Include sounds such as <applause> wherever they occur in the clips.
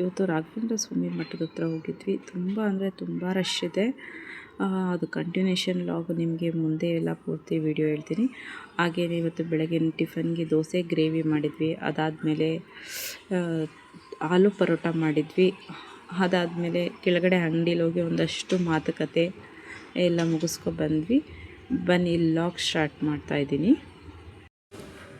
ಇವತ್ತು ರಾಘವೇಂದ್ರ ಸ್ವಾಮಿ ಮಠದ ಹತ್ರ ಹೋಗಿದ್ವಿ. ತುಂಬ ಅಂದರೆ ತುಂಬ ರಶ್ ಇದೆ. ಅದು ಕಂಟಿನ್ಯೂಷನ್ ಲಾಗ್ ನಿಮಗೆ ಮುಂದೆ ಎಲ್ಲ ಪೂರ್ತಿ ವಿಡಿಯೋ ಹೇಳ್ತೀನಿ. ಹಾಗೆಯೇ ಇವತ್ತು ಬೆಳಗಿನ ಟಿಫನ್ಗೆ ದೋಸೆ ಗ್ರೇವಿ ಮಾಡಿದ್ವಿ. ಅದಾದಮೇಲೆ ಆಲೂ ಪರೋಟ ಮಾಡಿದ್ವಿ. ಅದಾದಮೇಲೆ ಕೆಳಗಡೆ ಅಂಗಡಿಲಿ ಹೋಗಿ ಒಂದಷ್ಟು ಮಾತುಕತೆ ಎಲ್ಲ ಮುಗಿಸ್ಕೊ ಬಂದ್ವಿ. ಬನ್ನಿ ಲಾಗ್ ಸ್ಟಾರ್ಟ್ ಮಾಡ್ತಾಯಿದ್ದೀನಿ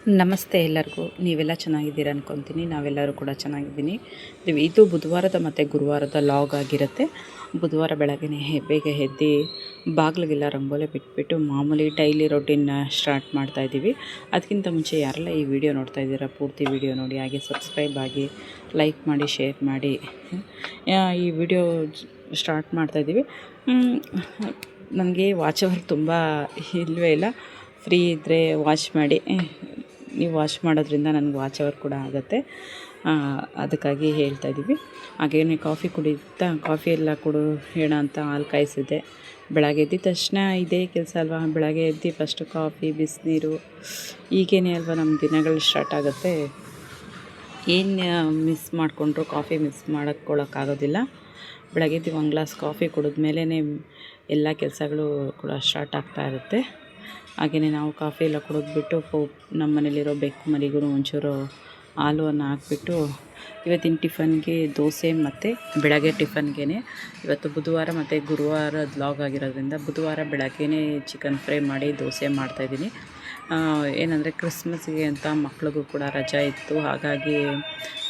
ನಮಸ್ತೆ ಎಲ್ಲರಿಗೂ. ನೀವೆಲ್ಲ ಚೆನ್ನಾಗಿದ್ದೀರ ಅನ್ಕೊತೀನಿ. ನಾವೆಲ್ಲರೂ ಕೂಡ ಚೆನ್ನಾಗಿದ್ದೀನಿ. ಇದು- ಬುಧವಾರದ ಮತ್ತು ಗುರುವಾರದ ಲಾಗ್ ಆಗಿರುತ್ತೆ. ಬುಧವಾರ ಬೆಳಗ್ಗೆ ಬೇಗ ಎದ್ದು ಬಾಗಿಲಿಗೆಲ್ಲ ರಂಗೋಲಿ ಬಿಟ್ಬಿಟ್ಟು ಮಾಮೂಲಿ ಡೈಲಿ ರೊಟೀನ್ನ ಸ್ಟಾರ್ಟ್ ಮಾಡ್ತಾಯಿದ್ದೀವಿ ಅದಕ್ಕಿಂತ ಮುಂಚೆ ಯಾರೆಲ್ಲ ಈ ವಿಡಿಯೋ ನೋಡ್ತಾ ಇದ್ದೀರಾ, ಪೂರ್ತಿ ವಿಡಿಯೋ ನೋಡಿ, ಹಾಗೆ ಸಬ್ಸ್ಕ್ರೈಬ್ ಆಗಿ ಲೈಕ್ ಮಾಡಿ, ಶೇರ್ ಮಾಡಿ ಈ ವಿಡಿಯೋ ಸ್ಟಾರ್ಟ್ ಮಾಡ್ತಾಯಿದ್ದೀವಿ ನನಗೆ ವಾಚ್ ಅವರ್ ತುಂಬ ಇಲ್ಲವೇ ಇಲ್ಲ. ಫ್ರೀ ಇದ್ದರೆ ವಾಚ್ ಮಾಡಿ ನೀವು ವಾಶ್ ಮಾಡೋದ್ರಿಂದ ನನಗೆ ವಾಚ್ ಅವರ್ ಕೂಡ ಆಗುತ್ತೆ. ಅದಕ್ಕಾಗಿ ಹೇಳ್ತಾ ಇದ್ದೀವಿ ಹಾಗೇನೆ ಕಾಫಿ ಕುಡಿತಾ ಕಾಫಿ ಎಲ್ಲ ಕೊಡು ಹೇಳ ಅಂತ ಹಾಲು ಕಾಯಿಸಿದ್ದೆ. ಬೆಳಗ್ಗೆ ಎದ್ದಿದ ತಕ್ಷಣ ಇದೇ ಕೆಲಸ ಅಲ್ವಾ? ಬೆಳಗ್ಗೆ ಎದ್ದು ಫಸ್ಟು ಕಾಫಿ, ಬಿಸಿನೀರು, ಈಗೇನೇ ಅಲ್ವಾ ನಮ್ಮ ದಿನಗಳು ಸ್ಟಾರ್ಟ್ ಆಗುತ್ತೆ? ಏನು ಮಿಸ್ ಮಾಡಿಕೊಂಡ್ರು, ಕಾಫಿ ಮಿಸ್ ಮಾಡೋಕ್ಕೊಳಕ್ಕಾಗೋದಿಲ್ಲ. ಬೆಳಗ್ಗೆ ಎದ್ದು ಒಂದು ಗ್ಲಾಸ್ ಕಾಫಿ ಕುಡಿದ್ಮೇಲೆ ಎಲ್ಲ ಕೆಲಸಗಳು ಕೂಡ ಸ್ಟಾರ್ಟ್ ಆಗ್ತಾ ಇರುತ್ತೆ. ಹಾಗೆಯೇ ನಾವು ಕಾಫಿ ಎಲ್ಲ ಕುಡಿದ್ಬಿಟ್ಟು ಬಿಟ್ಟು ನಮ್ಮ ಮನೇಲಿರೋ ಬೆಕ್ಕು ಮರಿಗೂ ಒಂಚೂರು ಹಾಲನ್ನು ಹಾಕ್ಬಿಟ್ಟು ಇವತ್ತಿನ ಟಿಫನ್ಗೆ ದೋಸೆ ಮತ್ತು ಬೆಳಗ್ಗೆ ಟಿಫನ್ಗೆ ಇವತ್ತು ಬುಧವಾರ ಮತ್ತು ಗುರುವಾರ ಲಾಗ್ ಆಗಿರೋದ್ರಿಂದ ಬುಧವಾರ ಬೆಳಗ್ಗೆ ಚಿಕನ್ ಫ್ರೈ ಮಾಡಿ ದೋಸೆ ಮಾಡ್ತಾಯಿದ್ದೀನಿ ಏನಂದರೆ ಕ್ರಿಸ್ಮಸ್ಗೆ ಅಂತ ಮಕ್ಳಿಗೂ ಕೂಡ ರಜಾ ಇತ್ತು. ಹಾಗಾಗಿ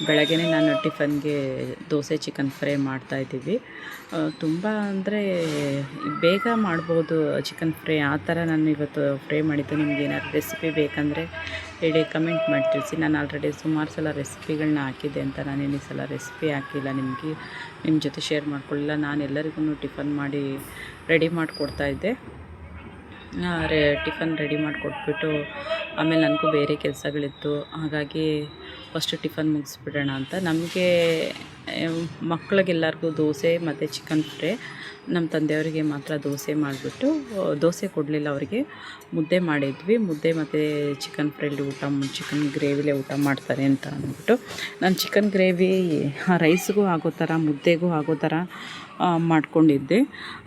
ಬೆಳಗ್ಗೆ ನಾನು ಟಿಫನ್ಗೆ ದೋಸೆ, ಚಿಕನ್ ಫ್ರೈ ಮಾಡ್ತಾಯಿದ್ದೀವಿ ತುಂಬ ಅಂದರೆ ಬೇಗ ಮಾಡ್ಬೋದು ಚಿಕನ್ ಫ್ರೈ. ಆ ಥರ ನಾನು ಇವತ್ತು ಫ್ರೈ ಮಾಡಿದ್ದು. ನಿಮ್ಗೆ ಏನಾದ್ರು ರೆಸಿಪಿ ಬೇಕಂದರೆ ಹೇಳಿ ಕಮೆಂಟ್ ಮಾಡಿ ತಿಳಿಸಿ. ನಾನು ಆಲ್ರೆಡಿ ಸುಮಾರು ಸಲ ರೆಸಿಪಿಗಳನ್ನ ಹಾಕಿದ್ದೆ ಅಂತ ನಾನು ಈ ಸಲ ರೆಸಿಪಿ ಹಾಕಿಲ್ಲ. ನಿಮಗೆ ನಿಮ್ಮ ಜೊತೆ ಶೇರ್ ಮಾಡ್ಕೊಳ್ಳಿಲ್ಲ. ನಾನು ಎಲ್ಲರಿಗೂ ಟಿಫನ್ ಮಾಡಿ ರೆಡಿ ಮಾಡಿಕೊಡ್ತಾಯಿದ್ದೆ ರೇ ಟಿಫನ್ ರೆಡಿ ಮಾಡಿಕೊಟ್ಬಿಟ್ಟು ಆಮೇಲೆ ನನಗೂ ಬೇರೆ ಕೆಲಸಗಳಿತ್ತು. ಹಾಗಾಗಿ ಫಸ್ಟು ಟಿಫನ್ ಮುಗಿಸ್ಬಿಡೋಣ ಅಂತ. ನಮಗೆ ಮಕ್ಳಿಗೆಲ್ಲರಿಗೂ ದೋಸೆ ಮತ್ತು ಚಿಕನ್ ಫ್ರೈ ನಮ್ಮ ತಂದೆಯವರಿಗೆ ಮಾತ್ರ ದೋಸೆ ಮಾಡಿಬಿಟ್ಟು ದೋಸೆ ಕೊಡಲಿಲ್ಲ ಅವರಿಗೆ. ಮುದ್ದೆ ಮಾಡಿದ್ವಿ. ಮುದ್ದೆ ಮತ್ತು ಚಿಕನ್ ಫ್ರೈಲಿ ಊಟ ಚಿಕನ್ ಗ್ರೇವಿಲೇ ಊಟ ಮಾಡ್ತಾರೆ ಅಂತ ಅಂದ್ಬಿಟ್ಟು. ನಾನು ಚಿಕನ್ ಗ್ರೇವಿ ರೈಸ್ಗೂ ಆಗೋ ಥರ, ಮುದ್ದೆಗೂ ಆಗೋ ಥರ ಮಾಡ್ಕೊಂಡಿದ್ದೆ.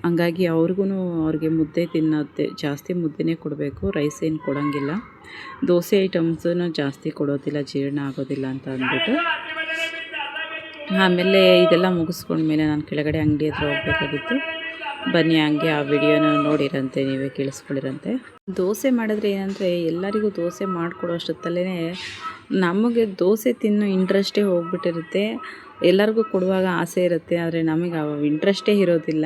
ಹಂಗಾಗಿ ಅವ್ರಿಗೂ ಅವ್ರಿಗೆ ಮುದ್ದೆ ತಿನ್ನೋದೆ ಜಾಸ್ತಿ ಮುದ್ದೆನೇ ಕೊಡಬೇಕು. ರೈಸ್ ಏನು ಕೊಡೋಂಗಿಲ್ಲ. ದೋಸೆ ಐಟಮ್ಸನ್ನು ಜಾಸ್ತಿ ಕೊಡೋದಿಲ್ಲ, ಜೀರ್ಣ ಆಗೋದಿಲ್ಲ ಅಂತ ಅಂದ್ಬಿಟ್ಟು. ಆಮೇಲೆ ಇದೆಲ್ಲ ಮುಗಿಸ್ಕೊಂಡ್ಮೇಲೆ ನಾನು ಕೆಳಗಡೆ ಅಂಗಡಿ ಹತ್ರ ಹೋಗ್ಬೇಕಾಗಿತ್ತು. ಬನ್ನಿ ಹಂಗೆ ಆ ವಿಡಿಯೋನ ನೋಡಿರಂತೆ, ನೀವೇ ಕೇಳಿಸ್ಕೊಳ್ಳಿರಂತೆ. ದೋಸೆ ಮಾಡಿದ್ರೆ ಏನಂದರೆ, ಎಲ್ಲರಿಗೂ ದೋಸೆ ಮಾಡಿಕೊಡೋ ಅಷ್ಟೊತ್ತಲ್ಲೇ ನಮಗೆ ದೋಸೆ ತಿನ್ನೋ ಇಂಟ್ರೆಸ್ಟೇ ಹೋಗ್ಬಿಟ್ಟಿರುತ್ತೆ. ಎಲ್ಲರಿಗೂ ಕೊಡುವಾಗ ಆಸೆ ಇರುತ್ತೆ, ಆದರೆ ನಮಗೆ ಆ ಇಂಟ್ರೆಸ್ಟೇ ಇರೋದಿಲ್ಲ.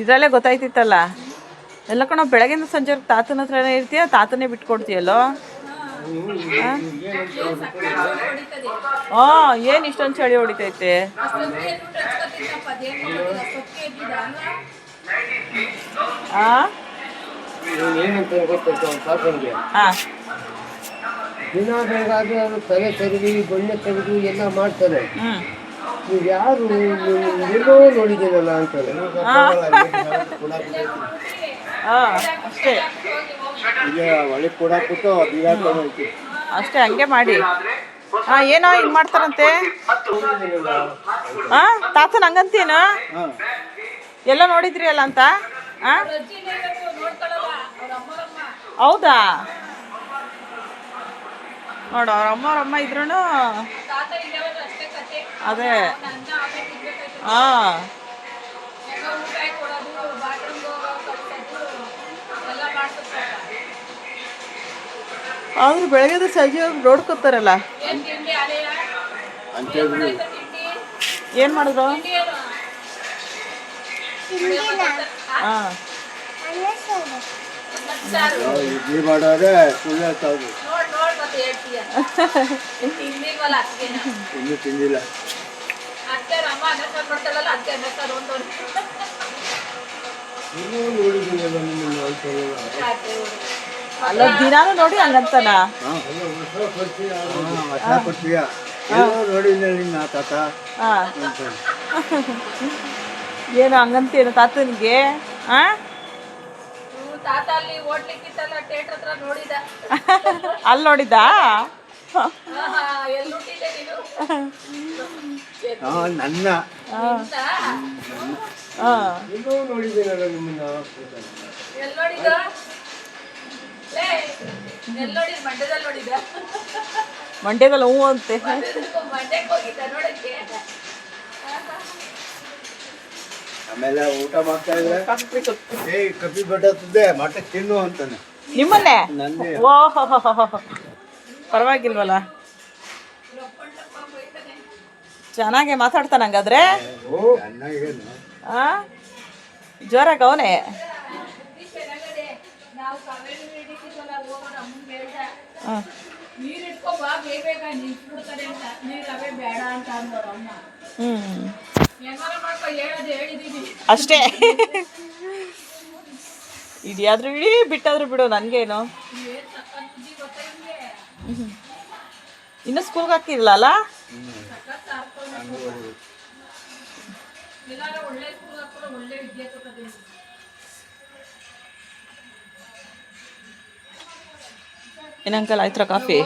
ಇದರಲ್ಲೇ ಗೊತ್ತಾಯ್ತಿತ್ತಲ್ಲ? ಎಲ್ಲ ಕಣ ಬೆಳಗಿನ ಸಂಜೆ ತಾತನ ಹತ್ರನೇ ಇರ್ತೀಯ? ತಾತನೇ ಬಿಟ್ಕೊಡ್ತೀಯಲ್ಲೋ? ಹಾ ಏನು ಇಷ್ಟೊಂದು ಚಳಿ ಹೊಡಿತೈತೆ? ದಿನ ಬೆಳಗಾದ್ರೆ ತಲೆ ತೆಗೆದು ಬಣ್ಣ ತೆಗೆದು ಎಲ್ಲ ಮಾಡ್ತಾರೆ. ನೀವು ಯಾರು? ಎಲ್ಲೋ ನೋಡಿದ್ದೀನಲ್ಲ ಅಂತಾರೆ ಹಾಂ. ಅಷ್ಟೇ. ಒಳಗೆ ಕೊಡಾಕ್ಬಿಟ್ಟು ಬೀಗಾಡ್ಕೊಂಡು ಅಷ್ಟೇ ಹಂಗೆ ಮಾಡಿ. ಹಾ ಏನೋ ಹಿಂಗ್ ಮಾಡ್ತಾರಂತೆ? ಹಾ ತಾತನ ಹಂಗಂತೀನ ಎಲ್ಲ ನೋಡಿದ್ರಿ ಅಲ್ಲ ಅಂತ? ಹಾಂ? ಹೌದಾ? ನೋಡು ಅವ್ರ ಅಮ್ಮ ಅವ್ರ ಅಮ್ಮ ಇದ್ರೂ ಅದೇ. ಹಾಂ ಆದ್ರೂ ಬೆಳಗ್ಗೆ ಸಂಜೆ ಹೋಗಿ ನೋಡ್ಕೊತಾರಲ್ಲ. ಏನು ಮಾಡಿದ್ರು ಹಾಂ ಇಡ್ಲಿ ಮಾಡೋದೇ ಸುಳ್ಳು ಹೇಳ್ತಾವ್ರು ಇನ್ನೂ ತಿಂದಿಲ್ಲ. ಅಲ್ಲ ದಿನಾನು ನೋಡಿ ಹಂಗಂತಾನ? ಕೊಡ್ತೀಯ? ತಾತ. <laughs> ಏನು ಹಂಗಂತೇನು ತಾತನಿಗೆ ಹಾಂ ತಾತ ಅಲ್ಲಿ ಓಡ್ಲಿಕ್ಕಿತ್ತಲ್ಲ ಥಿಯೇಟರ್ ಹತ್ರ ನೋಡಿದ. ಅಲ್ಲಿ ನೋಡಿದಾ ಆಹಾ, ಎಲ್ಲಿ ಹುಟ್ಟಿದ್ದೆ ನೀನು? ನನ್ನ. ಇಂತ? ಹಾಂ. ಇನ್ನೂ ನೋಡಿದ್ದೀನಲ್ಲ ನಿಮ್ಮನ್ನ. ಎಲ್ಲಿ ನೋಡಿದ ಲೇ ಎಲ್ಲಿ ನೋಡಿದ್? ಮಂಡ್ಯದಲ್ಲಿ ನೋಡಿದ ಮಂಡ್ಯದಲ್ಲಿ ಅಂತೆ. ಮಂಡ್ಯಕ್ಕೆ ಹೋಗಿದ್ದ ನೋಡಕ್ಕೆ. ಆಮೇಲೆ ಊಟ ಮಾಡ್ತಾ ಇದ್ರೆ? ಏ ಕಬ್ಬಿ ಬಟ್ಟತ್ತಿದ್ದೆ ಮಠಕ್ಕೆ ತಿನ್ನು ಅಂತಾನೆ. ನಿಮ್ಮನ್ನೇ? ನಂದೇ ಓಹೋ ಪರವಾಗಿಲ್ವಲ್ಲ? ಚೆನ್ನಾಗೆ ಮಾತಾಡ್ತಾನ ಹಂಗಾದ್ರೆ? ಜೋರಾಗ ಅವನೇ ನಾವು ಅಷ್ಟೇ. ಇಡಿಯಾದ್ರೂ ಇಡೀ ಬಿಟ್ಟಾದ್ರೂ ಬಿಡು ನನಗೇನು. ಇನ್ನು ಸ್ಕೂಲ್ಗೆ ಹಾಕಿರ್ಲಲ್ಲ ಅಲ್ಲ? ಏನಂಕಲ್ ಆಯ್ತರ ಕಾಫಿ?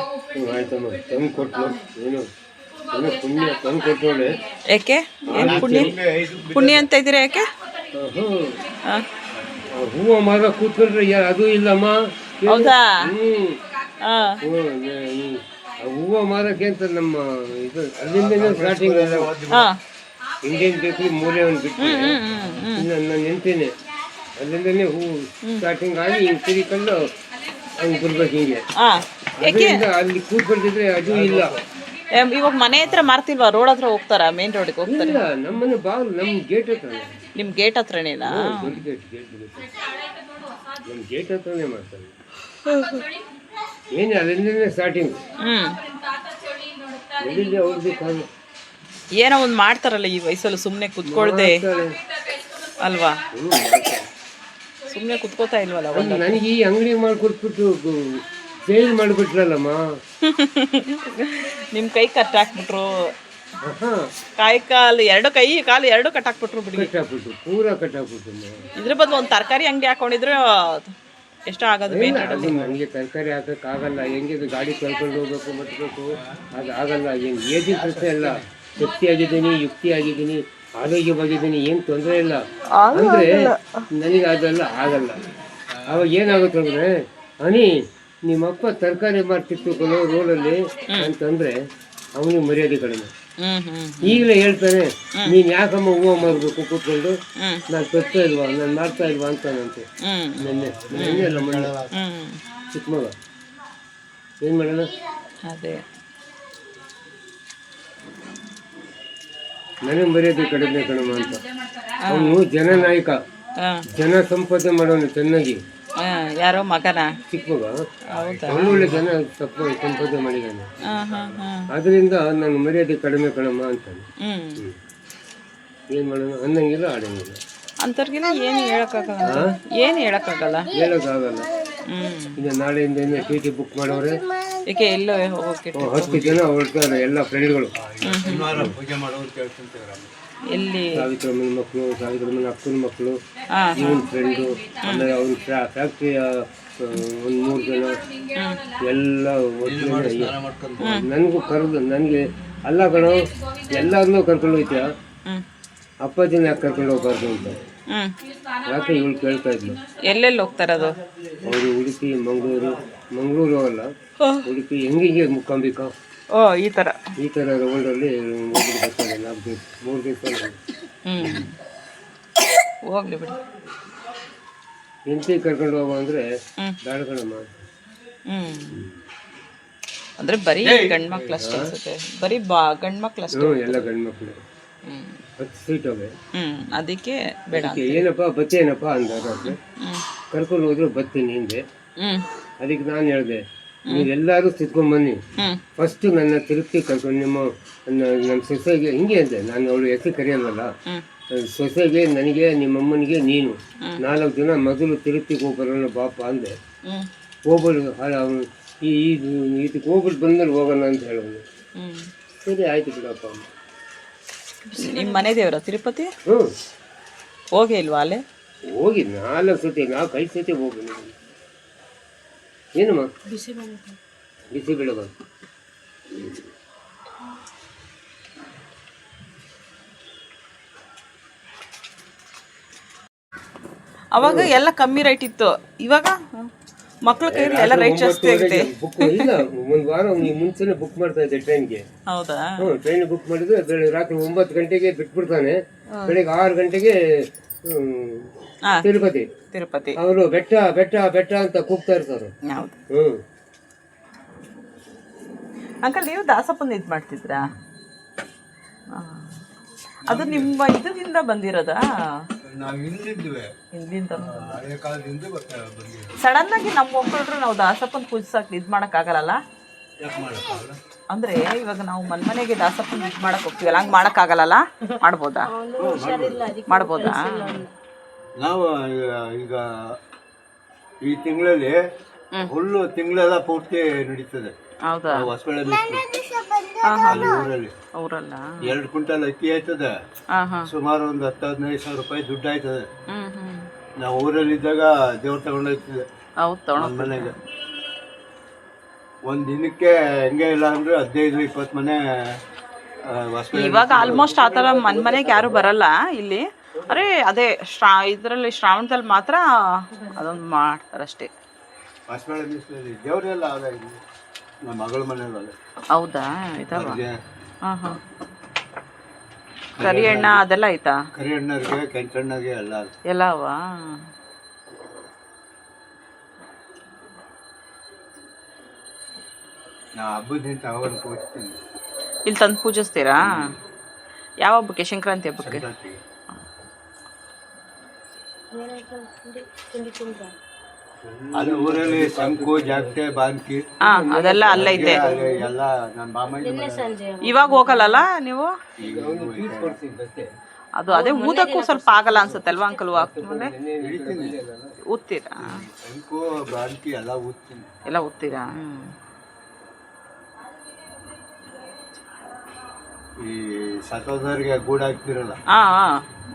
ಯಾಕೆ ಏನು ಪುಣ್ಯ? ಪುಣ್ಯ ಅಂತ ಇದ್ದೀರಾ ಯಾಕೆ? ಹೂವು ಮರ ಕೂತ್ಕೊಂಡ್ರೆ ಅದು ಇಲ್ಲಮ್ಮ. ಹೌದಾ? ಹೂವು ಮಾರಕ್ಕೆ ಅಂತ ನಮ್ಮ ಇದು ಅಲ್ಲಿಂದ ಸ್ಟಾರ್ಟಿಂಗ್ ಹಾಂ. ಇಂಡಿಯನ್ ಬೇಕರಿ ಮೂಲೆ ಒಂದು ಬಿಟ್ಟು ನಾನು ನಿಂತೇನೆ. ಅಲ್ಲಿಂದನೇ ಹೂವು ಸ್ಟಾರ್ಟಿಂಗ್ ಆಗಿ ಹಿಂಗೆ ತಿರಿಕೊಂಡು ಹಂಗೆ ಬರ್ಬೇಕು ಹಿಂಗೆ. ಅದರಿಂದ ಅಲ್ಲಿ ಕೂತ್ಕೊಂಡಿದ್ರೆ ಅದು ಇಲ್ಲ. ಇವಾಗ ಮನೆ ಹತ್ರ ಮಾರ್ತಿಲ್ವಾ? ರೋಡ್ ಹತ್ರ ಹೋಗ್ತಾರಾ? ಮೇನ್ ರೋಡಿಗೆ ಹೋಗ್ತಾರೆ? ಇಲ್ಲ ನಮ್ಮನೆ ಬಾಗಿಲು ನಮ್ಮ ಗೇಟ್ ಹತ್ರ. ನಿಮ್ಮ ಗೇಟ್ ಹತ್ರನೇನಾ? ದೊಡ್ಡ ಗೇಟ್ ಗೇಟ್ ನಮ್ಮ ಗೇಟ್ ಹತ್ರನೇ ಮಾಡ್ತಾರೆ. ಏನು ಅಲ್ಲಿಂದನೇ ಸ್ಟಾರ್ಟಿಂಗ್ ಹ್ಞೂ ಎಲ್ಲಿದೆ ಅವ್ರದ್ದು ಕಾಲು? ಏನೋ ಒಂದು ಮಾಡ್ತಾರಲ್ಲ ಈ ವಯಸ್ಸಲ್ಲಿ ಸುಮ್ಮನೆ ಕುತ್ಕೊಳ್ದೆ. ಅಲ್ವಾ? ಸುಮ್ಮನೆ ಕುತ್ಕೋತಾ ಇಲ್ವಲ್ಲ ನನಗೆ ಈ ಅಂಗಡಿ ಮಾಡಿಕೊಟ್ಬಿಟ್ಟು ಸೇಲ್ ಮಾಡಿಬಿಟ್ರಲ್ಲಮ್ಮ. ನಿಮ್ಮ ಕೈ ಕಟ್ ಹಾಕ್ಬಿಟ್ರು. ಹಾಂ ಕಾಯಿ ಕಾಲು ಎರಡು ಕೈ ಕಾಲು ಎರಡು ಕಟ್ ಹಾಕ್ಬಿಟ್ರು ಬಿಡಿ. ಕಟ್ಟಾಕ್ಬಿಟ್ಟು ಪೂರ ಕಟ್ಟಾಕ್ಬಿಟ್ಟು ಇದ್ರ ಬದಲು ಒಂದು ತರಕಾರಿ ಅಂಗಡಿ ಹಾಕೊಂಡಿದ್ರೆ ಎಷ್ಟೋ ಆಗೋದು ಮೇನ್ ನನಗೆ ತರಕಾರಿ ಹಾಕಕ್ಕೆ ಆಗಲ್ಲ. ಹೆಂಗೆ ಇದು ಗಾಡಿ ಕಳ್ಕೊಂಡು ಹೋಗ್ಬೇಕು ಮಟ್ಬೇಕು ಅದು ಆಗಲ್ಲ. ಏನು ಏಜಿನ ಪ್ರಶ್ನೆ ಅಲ್ಲ. ಶಕ್ತಿ ಆಗಿದ್ದೀನಿ ಯುಕ್ತಿ ಆಗಿದ್ದೀನಿ ಆರೋಗ್ಯವಾಗಿದ್ದೀನಿ ಏನು ತೊಂದರೆ ಇಲ್ಲ. ಅಂದರೆ ನನಗೆ ಅದೆಲ್ಲ ಆಗಲ್ಲ. ಅವಾಗ ಏನಾಗುತ್ತೆ ಅಂದರೆ ಹನಿ ನಿಮ್ಮಪ್ಪ ತರಕಾರಿ ಮಾರ್ತಿತ್ತು ಕೊಡೋ ರೋಲಲ್ಲಿ ಅಂತಂದ್ರೆ ಅವನಿಗೆ ಮರ್ಯಾದೆ ಕಡಿಮೆ. ಈಗಲೇ ಹೇಳ್ತಾನೆ ನೀನ್ ಯಾಕಮ್ಮ ಹೂವು ಮಾರ್ಬೇಕು ಕೂತ್ಕೊಂಡು. ನಾನು ತರ್ತಾ ಇಲ್ವಾ? ನಾನು ಮಾಡ್ತಾ ಇಲ್ವಾ ಅಂತಾನಂತೆ. ನೆನ್ನೆ ನೆನ್ನೆ ಅಲ್ಲ ಹ್ಞೂ ಚಿಕ್ಕ ಮಗ. ಏನು ಮಾಡೋಣ ಅದೇ. ನನಗೆ ಮರ್ಯಾದೆ ಕಡಿಮೆ ಕಣಮ್ಮ ಅಂತ. ಅವನು ಜನ ನಾಯಕ. ಜನ ಸಂಪಾದನೆ ಮಾಡೋನು ಚೆನ್ನಾಗಿ. ಯಾರೋ ಮಗನ? ಚಿಕ್ಕ ಮಗ ಜನ ತಪ್ಪು ಸಂಪದ ಮಾಡಿದ್ದಾನೆ ಹಾಂ ಹಾಂ ಹಾಂ. ಅದರಿಂದ ನನ್ನ ಮರ್ಯಾದೆ ಕಡಿಮೆ ಕಣಮ್ಮ ಅಂತ ಏನು ಮಾಡೋಣ ಅನ್ನಂಗಿಲ್ಲ ಆಡಂಗಿಲ್ಲ. ಅಂಥವ್ರಿಗೆಲ್ಲ ಏನು ಹೇಳೋಕ್ಕಾಗಲ್ಲ. ಏನು ಹೇಳೋಕ್ಕಾಗಲ್ಲ? ಹೇಳೋಕ್ಕಾಗಲ್ಲ. ಈಗ ಇನ್ನು ನಾಳೆಯಿಂದ ಟಿ ಟಿ ಬುಕ್ ಮಾಡೋರೆ. ಏಕೆ ಎಲ್ಲೋ ಹೋಗೋಕೆ ಹತ್ತು ಜನ ಹೊರಡ್ತಾರೆ ಎಲ್ಲ ಫ್ರೆಂಡ್ಗಳು ಶನಿವಾರ ಪೂಜೆ ಮಾಡೋರು ಕೇಳ್ಕೊಂತೀವ್ರ ಎಲ್ಲಿ? ಸಾವಿತ್ರಮ್ಮನ ಮಕ್ಕಳು ಸಾವಿತ್ರಮ್ಮನ ಅಕ್ಕನ ಮಕ್ಕಳು ಇವನ್ ಫ್ರೆಂಡು ಆಮೇಲೆ ಅವ್ನ ಫ್ಯಾಕ್ಟ್ರಿಯ ಒಂದು ಮೂರು ಜನ ಎಲ್ಲ ಒಟ್ಟಿಗೆ ನನಗೂ ಕರೆದು ನನಗೆ ಅಲ್ಲ ಕಣೋ ಎಲ್ಲರನ್ನೂ ಕರ್ಕೊಂಡು ಹೋಯ್ತೀಯ? ಅಪ್ಪಾಜಿನ ಯಾಕೆ ಕರ್ಕೊಂಡು ಹೋಗ್ಬಾರ್ದು ಅಂತ? ಯಾಕೆ ಇವಳು ಕೇಳ್ತಾ ಇದ್ಲು? ಎಲ್ಲೆಲ್ಲಿ ಹೋಗ್ತಾರದು ಅವರು ಉಡುಪಿ ಮಂಗಳೂರು ಮಂಗಳೂರು ಅಲ್ಲ ಉಡುಪಿ ಹೆಂಗೆ ಮುಕ್ಕಾಂಬಿಕಾ ಓ ಈ ಥರ ಈ ಥರ ರೌಂಡಲ್ಲಿ ಹೋಗಿ ಬರ್ತಾರೆ ನಾಲ್ಕು ದಿವಸ ಮೂರು ದಿವಸ ಹ್ಞೂ ಹೋಗ್ಲಿ ಬಿಡಿ. ಹೆಂಡತಿ ಕರ್ಕೊಂಡು ಹೋಗೋ ಅಂದರೆ ಹ್ಮ್. ಅಂದ್ರೆ ಕಣಮ್ಮ ಹ್ಞೂ ಅಂದರೆ ಬರೀ ಗಂಡ್ಮಕ್ಳು ಅಷ್ಟೇ ಅನ್ಸುತ್ತೆ. ಬರೀ ಬಾ ಗಂಡ್ಮಕ್ಳು ಅಷ್ಟೇ ಎಲ್ಲ ಗಂಡು ಮಕ್ಕಳು ಹ್ಞೂ ಹತ್ತು ಸೀಟ್ ಅವೆ ಹ್ಞೂ ಅದಕ್ಕೆ ಬೇಡ ಏನಪ್ಪ ಬತ್ತೇನಪ್ಪ ಏನಪ್ಪ ಹ್ಞೂ ಕರ್ಕೊಂಡು ಹೋದ್ರು ಬತ್ತೀನಿ ಹಿಂದೆ. ಅದಕ್ಕೆ ನಾನು ಹೇಳಿದೆ ನೀವೆಲ್ಲರೂ ಸಿತ್ಕೊಂಡ್ಬನ್ನಿ ಬನ್ನಿ. ಫಸ್ಟ್ ನನ್ನ ತಿರುಪ್ತಿ ಕರ್ಕೊಂಡು ನಿಮ್ಮ ನಮ್ಮ ಸೊಸೆಗೆ ಹಿಂಗೆ ಅಂದೆ ನಾನು ಅವಳು ಹೆಸರು ಕರೆಯಲ್ವಲ್ಲ? ಸೊಸೆಗೆ ನನಗೆ ನಿಮ್ಮಮ್ಮನಿಗೆ ನೀನು. ನಾಲ್ಕು ಜನ ಮೊದಲು ತಿರುಪ್ತಿಗೆ ಹೋಗ್ಬರೋಣ ಬಾಪ ಅಂದೆ. ಹೋಗಲು ಹೋಗ್ಬಿಡು ಅವನು. ಈ ಇದು ಇದಕ್ಕೆ ಹೋಗ್ಬಿಟ್ಟು ಬಂದಲ್ಲಿ ಹೋಗೋಣ ಅಂತ ಹೇಳೋನು. ಹ್ಞೂ ಸರಿ ಆಯ್ತು ಬಿಡಪ್ಪ ನಿಮ್ಮ ಮನೆ ದೇವರ ತಿರುಪತಿ? ಹ್ಞೂ ಹೋಗೇ ಇಲ್ವಾ ಅಲ್ಲೇ? ಹೋಗಿ ನಾಲ್ಕು ಸತಿ ನಾಲ್ಕು ಐದು ಸತಿ ಹೋಗಿ. ಏನಮ್ಮ ಬಿಸಿ ಬೀಳಬಾರ್ದು ಅವಾಗ ಎಲ್ಲ ಕಮ್ಮಿ ರೇಟ್ ಇತ್ತು. ಇವಾಗ ಮಕ್ಕಳು ಕೈಯಲ್ಲಿ ಎಲ್ಲ ರೈಟ್ ಜಾಸ್ತಿ ಆಗಿದೆ. ಬುಕ್ ಇಲ್ಲ ಒಂದು ವಾರ ನೀವು ಮುಂಚೆನೆ ಬುಕ್ ಮಾಡ್ತಾ ಇದ್ದೆ ಟ್ರೈನ್ಗೆ ಹೌದಾ? ಟ್ರೈನ್ ಬುಕ್ ಮಾಡಿದ್ರೆ ಬೆಳಗ್ಗೆ ರಾತ್ರಿ ಒಂಬತ್ತು ಗಂಟೆಗೆ ಬಿಟ್ಬಿಡ್ತಾನೆ. ಬೆಳಿಗ್ಗೆ ಆರು ಗಂಟೆಗೆ. ತಿರುಪತಿ. ತಿರುಪತಿ. ಅವರು ಬೆಟ್ಟ ಬೆಟ್ಟ ಬೆಟ್ಟ ಅಂತ ಕೂಗ್ತಾ ಇರ್ತಾರೆ. ಹೌದು. ಹ್ಮ್. ಅಂಕಲ್ ನೀವು ದಾಸಪ್ಪನ ಇದು ಮಾಡ್ತಿದ್ರಾ? ಅದು ನಿಮ್ಮ ಇದರಿಂದ ಬಂದಿರೋದಾ? ಸಡನ್ ಆಗಿ ನಮ್ಮ ಮಕ್ಕಳು ನಾವು ದಾಸಪ್ಪನ ಪೂಜಿಸಕ್ ಇದು ಮಾಡೋಕ್ಕಾಗಲ್ಲ ಅಂದ್ರೆ ಇವಾಗ ನಾವು ಮನ್ ಮನೆಗೆ ದಾಸಪ್ಪ ಇದು ಮಾಡಕ್ ಹೋಗ್ತೀವಲ್ಲ ಮಾಡಕ್ ಆಗಲ್ಲ ಮಾಡ್ಬೋದಾ? ಮಾಡ್ಬೋದಾ? ನಾವು ಈಗ ಈ ತಿಂಗಳಲ್ಲಿ ಹುಲ್ಲು ತಿಂಗಳೆಲ್ಲ ಪೂರ್ತಿ ನಡೀತದೆ. ಹೌದಾ? ಹೊಸಬಳೆ ಊರಲ್ಲಿ. ಅವರಲ್ಲ ಎರಡು ಕ್ವಿಂಟಲ್ ಅಕ್ಕಿ ಆಯ್ತದೆ. ಸುಮಾರು ಒಂದು ಹತ್ತು ಹದಿನೈದು ಸಾವಿರ ರೂಪಾಯಿ ದುಡ್ಡು ಆಯ್ತದೆ. ನಾವು ಊರಲ್ಲಿದ್ದಾಗ ದೇವ್ರು ದೇವ್ರ ಹೌದು ತೊಗೊಂಡು ನಮ್ಮ ಮನೆಗೆ ಒಂದು ದಿನಕ್ಕೆ ಹೆಂಗೆ ಇಲ್ಲ ಅಂದ್ರೆ ಹದಿನೈದು ಇಪ್ಪತ್ತು ಮನೆ ಇವಾಗ ಆಲ್ಮೋಸ್ಟ್ ಆ ಥರ ಮನ್ ಮನೆಗೆ ಯಾರು ಬರಲ್ಲ ಇಲ್ಲಿ. ಅರೆ ಅದೇ ಶ್ರಾ ಇದರಲ್ಲಿ ಶ್ರಾವಣದಲ್ಲಿ ಮಾತ್ರ ಅದೊಂದು ಮಾಡ್ತಾರಷ್ಟೇ ಅಷ್ಟೇ. ದೇವರೆಲ್ಲ ನಮ್ಮ ಮಗಳ ಮನೆಯಲ್ಲ ಹೌದಾ? ಇದಾವ? ಹಾಂ ಹಾಂ. ಕರಿ ಅಣ್ಣ ಅದೆಲ್ಲ ಆಯ್ತಾ? ಕರಿ ಅಣ್ಣರಿಗೆ ಕೆಂಚಣ್ಣಗೆ ಎಲ್ಲ ಎಲ್ಲ ಎಲ್ಲವಾ ನಾ ಹಬ್ಬದಿಂದ ಅವನ್ ಪೂಜ್ತೀನಿ ಇಲ್ಲಿ ತಂದು ಪೂಜಿಸ್ತೀರಾ? ಯಾವ ಹಬ್ಬಕ್ಕೆ? ಸಂಕ್ರಾಂತಿ ಹಬ್ಬಕ್ಕೆ? ಸಂಕ್ರಾಂತಿಗೆ ಅಲ್ಲಿ ಊರಲ್ಲಿ ಶಂಕು ಜಾಗ್ತೆ ಬಾನ್ಕಿ. ಹಾ ಅದೆಲ್ಲ ಅಲ್ಲೈತೆ ಅಲ್ಲಿ ಎಲ್ಲ ನನ್ನ ಬಾಮಯ್ಯ ಮನೆ. ಇವಾಗ ಹೋಗಲ್ಲಲ್ಲ ನೀವು? ಅದು ಅದೇ ಊದಕ್ಕೂ ಸ್ವಲ್ಪ ಆಗಲ್ಲ ಅನ್ಸುತ್ತೆ ಅಲ್ವಾ ಅಂಕಲ್ ಹಿಡಿತೀನಿ. ಊದ್ತೀರಾ? ಶಂಕು ಎಲ್ಲ ಊದ್ತೀನಿ. ಎಲ್ಲ ಊದ್ತೀರಾ? ಈ ಸತ್ತೋದವ್ರಿಗೆ ಗೂಡು ಹಾಕ್ತಿರಲ್ಲ? ಹಾ ಹಾ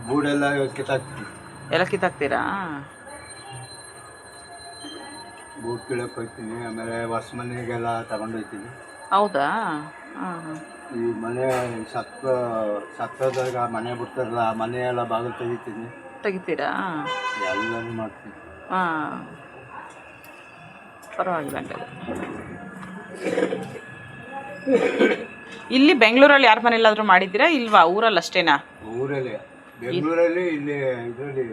ಗೂಡೆಲ್ಲ ಕಿತ್ತಾಕ್ತೀವಿ ಎಲ್ಲ ಕಿತ್ತಾಕ್ತೀರಾ? ಗೂಡು ಕೀಳಕ್ಕೆ ಹೋಗ್ತೀನಿ ಆಮೇಲೆ ಹೊಸ ಮನೆಗೆಲ್ಲ ತಗೊಂಡೋಗ್ತೀನಿ ಹೌದಾ? ಹಾಂ ಹಾಂ ಈ ಮನೆ ಸತ್ತ ಸತ್ತೋದಾಗ ಮನೆ ಬಿಡ್ತಾರಲ್ಲ ಆ ಮನೆ ಎಲ್ಲ ಬಾಗಿಲು ತೆಗಿತೀನಿ. ತೆಗಿತೀರಾ? ಎಲ್ಲನೂ ಮಾಡ್ತೀನಿ. ಹಾಂ ಪರವಾಗಿಲ್ಲ ಇಲ್ಲಿ ಬೆಂಗಳೂರಲ್ಲಿ ಯಾರ ಮನೇಲಾದ್ರೂ ಮಾಡಿದ್ದೀರಾ ಇಲ್ವಾ? ಊರಲ್ಲಿ ಅಷ್ಟೇನಾ ಊರಲ್ಲಿ ಬೆಂಗಳೂರಲ್ಲಿ ಇಲ್ಲಿ ಇದರಲ್ಲಿ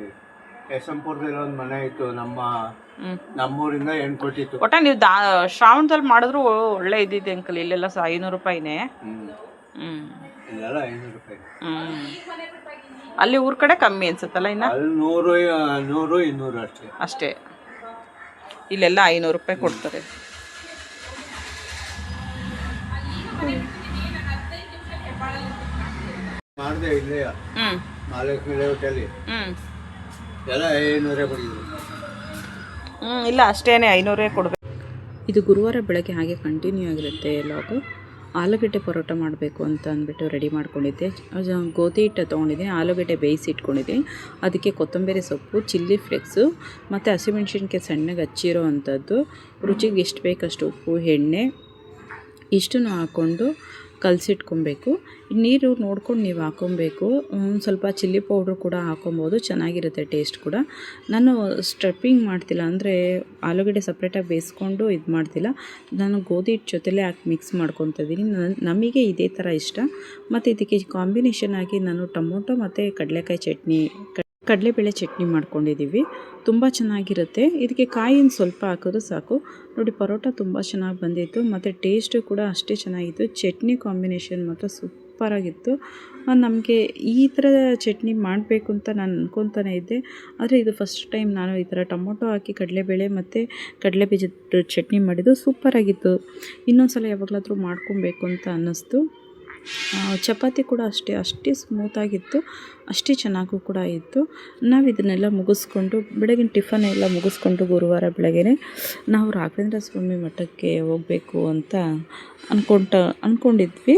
ಯಶಂಪುರದಲ್ಲಿ ಒಂದು ಮನೆ ಇತ್ತು ನಮ್ಮ. ನಮ್ಮೂರಿಂದ ಹೆಣ್ಣು ಕೊಟ್ಟಿತ್ತು. ಒಟ್ಟ ನೀವು ದಾ ಶ್ರಾವಣದಲ್ಲಿ ಮಾಡಿದ್ರು ಒಳ್ಳೆ ಇದ್ದಿದ್ದೆ ಅಂಕಲ್ ಇಲ್ಲೆಲ್ಲ ಸಹ ಐನೂರು ರೂಪಾಯಿನೇ. ಹ್ಮ್. ಹ್ಞೂ ಐನೂರು ರೂಪಾಯಿ. ಅಲ್ಲಿ ಊರ ಕಡೆ ಕಮ್ಮಿ ಅನ್ಸುತ್ತಲ್ಲ ಇನ್ನ? ಅಲ್ಲಿ ನೂರು ನೂರು ಇನ್ನೂರು ಅಷ್ಟೇ. ಅಷ್ಟೇ. ಇಲ್ಲೆಲ್ಲ ಐನೂರು ರೂಪಾಯಿ ಕೊಡ್ತಾರೆ. ಮಾಡಿದೆ ಇಲ್ಲೇ ಮಹಾಲಕ್ಷ್ಮಿ ಲೇಔಟಲ್ಲಿ ಎಲ್ಲ ಐನೂರೇ ಕೊಡಿದ್ರು ಹ್ಞೂ ಇಲ್ಲ ಅಷ್ಟೇನೆ ಐನೂರೇ ಕೊಡಬೇಕು. ಇದು ಗುರುವಾರ ಬೆಳಗ್ಗೆ ಹಾಗೆ ಕಂಟಿನ್ಯೂ ಆಗಿರುತ್ತೆ ಲಾಗು ಆಲೂಗಡ್ಡೆ ಪರೋಟ ಮಾಡಬೇಕು ಅಂತ ಅಂದ್ಬಿಟ್ಟು ರೆಡಿ ಮಾಡ್ಕೊಂಡಿದ್ದೆ. ಗೋಧಿ ಹಿಟ್ಟು ತೊಗೊಂಡಿದ್ದೀನಿ ಆಲೂಗಡ್ಡೆ ಬೇಯಿಸಿ ಇಟ್ಕೊಂಡಿದ್ದೀನಿ ಅದಕ್ಕೆ ಕೊತ್ತಂಬರಿ ಸೊಪ್ಪು ಚಿಲ್ಲಿ ಫ್ಲೆಕ್ಸು ಮತ್ತು ಹಸಿಮೆಣ್ಸಿನ್ಕಾಯಿ ಸಣ್ಣಗೆ ಹಚ್ಚಿರೋ ಅಂಥದ್ದು ರುಚಿಗೆ ಎಷ್ಟು ಬೇಕಷ್ಟು ಉಪ್ಪು ಎಣ್ಣೆ ಇಷ್ಟನ್ನು ಹಾಕ್ಕೊಂಡು ಕಲಸಿಟ್ಕೊಬೇಕು. ನೀರು ನೋಡ್ಕೊಂಡು ನೀವು ಹಾಕೊಬೇಕು. ಸ್ವಲ್ಪ ಚಿಲ್ಲಿ ಪೌಡ್ರ್ ಕೂಡ ಹಾಕೊಬೋದು. ಚೆನ್ನಾಗಿರುತ್ತೆ ಟೇಸ್ಟ್ ಕೂಡ. ನಾನು ಸ್ಟೆಪ್ಪಿಂಗ್ ಮಾಡ್ತಿಲ್ಲ ಅಂದರೆ ಆಲೂಗಡ್ಡೆ ಸಪ್ರೇಟಾಗಿ ಬೇಯಿಸ್ಕೊಂಡು ಇದು ಮಾಡ್ತಿಲ್ಲ. ನಾನು ಗೋಧಿ ಹಿಟ್ಟು ಜೊತೆಲೇ ಹಾಕಿ ಮಿಕ್ಸ್ ಮಾಡ್ಕೊತಿದ್ದೀನಿ ನಮಗೆ ಇದೇ ಥರ ಇಷ್ಟ. ಮತ್ತು ಇದಕ್ಕೆ ಕಾಂಬಿನೇಷನ್ ಆಗಿ ನಾನು ಟೊಮೊಟೊ ಮತ್ತು ಕಡಲೆಕಾಯಿ ಚಟ್ನಿ ಕಡಲೆಬೇಳೆ ಚಟ್ನಿ ಮಾಡ್ಕೊಂಡಿದ್ದೀವಿ ತುಂಬ ಚೆನ್ನಾಗಿರುತ್ತೆ. ಇದಕ್ಕೆ ಕಾಯಿನ ಸ್ವಲ್ಪ ಹಾಕಿದ್ರೆ ಸಾಕು. ನೋಡಿ, ಪರೋಟ ತುಂಬ ಚೆನ್ನಾಗಿ ಬಂದಿತ್ತು. ಮತ್ತು ಟೇಸ್ಟು ಕೂಡ ಅಷ್ಟೇ ಚೆನ್ನಾಗಿತ್ತು. ಚಟ್ನಿ ಕಾಂಬಿನೇಷನ್ ಮಾತ್ರ ಸೂಪರಾಗಿತ್ತು. ನಮಗೆ ಈ ಥರ ಚಟ್ನಿ ಮಾಡಬೇಕು ಅಂತ ನಾನು ಅನ್ಕೊತಾನೆ ಇದ್ದೆ. ಆದರೆ ಇದು ಫಸ್ಟ್ ಟೈಮ್ ನಾನು ಈ ಥರ ಟೊಮೊಟೊ ಹಾಕಿ ಕಡಲೆಬೇಳೆ ಮತ್ತು ಕಡಲೆ ಬೀಜದ ಚಟ್ನಿ ಮಾಡಿದ್ದು ಸೂಪರಾಗಿತ್ತು. ಇನ್ನೊಂದು ಸಲ ಯಾವಾಗಲಾದರೂ ಮಾಡ್ಕೊಬೇಕು ಅಂತ ಅನ್ನಿಸ್ತು. ಚಪಾತಿ ಕೂಡ ಅಷ್ಟೇ ಅಷ್ಟೇ ಸ್ಮೂತಾಗಿತ್ತು ಅಷ್ಟೇ ಚೆನ್ನಾಗೂ ಕೂಡ ಇತ್ತು. ನಾವು ಇದನ್ನೆಲ್ಲ ಮುಗಿಸ್ಕೊಂಡು, ಬೆಳಗಿನ ಟಿಫನ್ ಎಲ್ಲ ಮುಗಿಸ್ಕೊಂಡು ಗುರುವಾರ ಬೆಳಗ್ಗೆ ನಾವು ರಾಘವೇಂದ್ರ ಸ್ವಾಮಿ ಮಠಕ್ಕೆ ಹೋಗಬೇಕು ಅಂತ ಅಂದ್ಕೊಂಡ ಅಂದ್ಕೊಂಡಿದ್ವಿ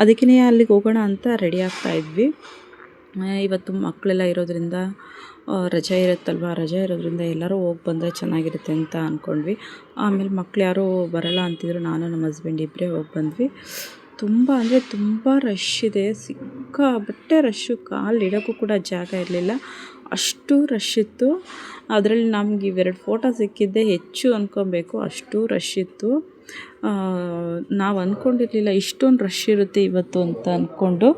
ಅದಕ್ಕೇ ಅಲ್ಲಿಗೆ ಹೋಗೋಣ ಅಂತ ರೆಡಿ ಆಗ್ತಾ ಇದ್ವಿ. ಇವತ್ತು ಮಕ್ಕಳೆಲ್ಲ ಇರೋದ್ರಿಂದ ರಜೆ ಇರುತ್ತಲ್ವ, ರಜೆ ಇರೋದ್ರಿಂದ ಎಲ್ಲರೂ ಹೋಗಿ ಬಂದರೆ ಚೆನ್ನಾಗಿರುತ್ತೆ ಅಂತ ಅಂದ್ಕೊಂಡ್ವಿ ಆಮೇಲೆ ಮಕ್ಳು ಯಾರೂ ಬರಲ್ಲ ಅಂತಿದ್ರು, ನಾನು ನಮ್ಮ ಹಸ್ಬೆಂಡ್ ಇಬ್ಬರೇ ಹೋಗಿ ಬಂದ್ವಿ. ತುಂಬ ಅಂದರೆ ತುಂಬ ರಶ್ ಇದೆ. ಸಿಕ್ಕಾಬಟ್ಟೆ ರಶ್ಶು ಕಾಲು ಇಡೋಕ್ಕೂ ಕೂಡ ಜಾಗ ಇರಲಿಲ್ಲ. ಅಷ್ಟು ರಶ್ ಇತ್ತು. ಅದರಲ್ಲಿ ನಮ್ಗೆ ಇವೆರಡು ಫೋಟೋ ಸಿಕ್ಕಿದ್ದೆ ಹೆಚ್ಚು ಅಂದ್ಕೊಬೇಕು ಅಷ್ಟು ರಶ್ ಇತ್ತು. ನಾವು ಅಂದ್ಕೊಂಡಿರ್ಲಿಲ್ಲ ಇಷ್ಟೊಂದು ರಶ್ ಇರುತ್ತೆ ಇವತ್ತು ಅಂತ ಅಂದ್ಕೊಂಡು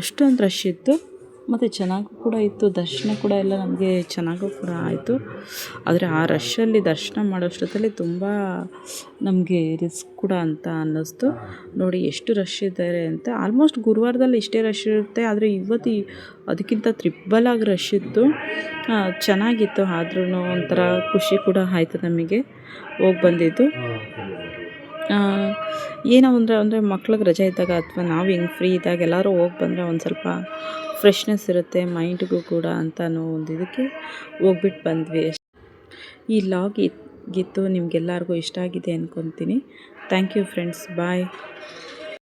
ಅಷ್ಟೊಂದು ರಶ್ ಇತ್ತು. ಮತ್ತು ಚೆನ್ನಾಗೂ ಕೂಡ ಇತ್ತು. ದರ್ಶನ ಕೂಡ ಎಲ್ಲ ನಮಗೆ ಚೆನ್ನಾಗೂ ಕೂಡ ಆಯಿತು. ಆದರೆ ಆ ರಶ್ಶಲ್ಲಿ ದರ್ಶನ ಮಾಡೋಷ್ಟೊತ್ತಲ್ಲಿ ತುಂಬ ನಮಗೆ ರಿಸ್ಕ್ ಕೂಡ ಅಂತ ಅನ್ನಿಸ್ತು. ನೋಡಿ ಎಷ್ಟು ರಶ್ ಇದ್ದಾರೆ ಅಂತ. ಆಲ್ಮೋಸ್ಟ್ ಗುರುವಾರದಲ್ಲಿ ಇಷ್ಟೇ ರಶ್ ಇರುತ್ತೆ. ಆದರೆ ಇವತ್ತು ಅದಕ್ಕಿಂತ ತ್ರಿಬ್ಬಲ್ ಆಗಿ ರಶ್ ಇತ್ತು ಚೆನ್ನಾಗಿತ್ತು. ಆದ್ರೂ ಒಂಥರ ಖುಷಿ ಕೂಡ ಆಯಿತು ನಮಗೆ. ಹೋಗಿ ಬಂದಿದ್ದು. ಏನೋ ಅಂದರೆ ಅಂದರೆ ಮಕ್ಳಿಗೆ ರಜೆ ಇದ್ದಾಗ ಅಥವಾ ನಾವು ಹಿಂಗೆ ಫ್ರೀ ಇದ್ದಾಗ ಎಲ್ಲರೂ ಹೋಗಿ ಬಂದರೆ ಒಂದು ಸ್ವಲ್ಪ ಫ್ರೆಶ್ನೆಸ್ ಇರುತ್ತೆ ಮೈಂಡ್ಗೂ ಕೂಡ ಅಂತ ಒಂದು ಇದಕ್ಕೆ ಹೋಗ್ಬಿಟ್ಟು ಬಂದ್ವಿ ಈ ಲಾಗ್ ಇತ್ತು, ನಿಮಗೆಲ್ಲರಿಗೂ ಇಷ್ಟ ಆಗಿದೆ ಅಂದ್ಕೊತೀನಿ ಥ್ಯಾಂಕ್ ಯು ಫ್ರೆಂಡ್ಸ್ ಬಾಯ್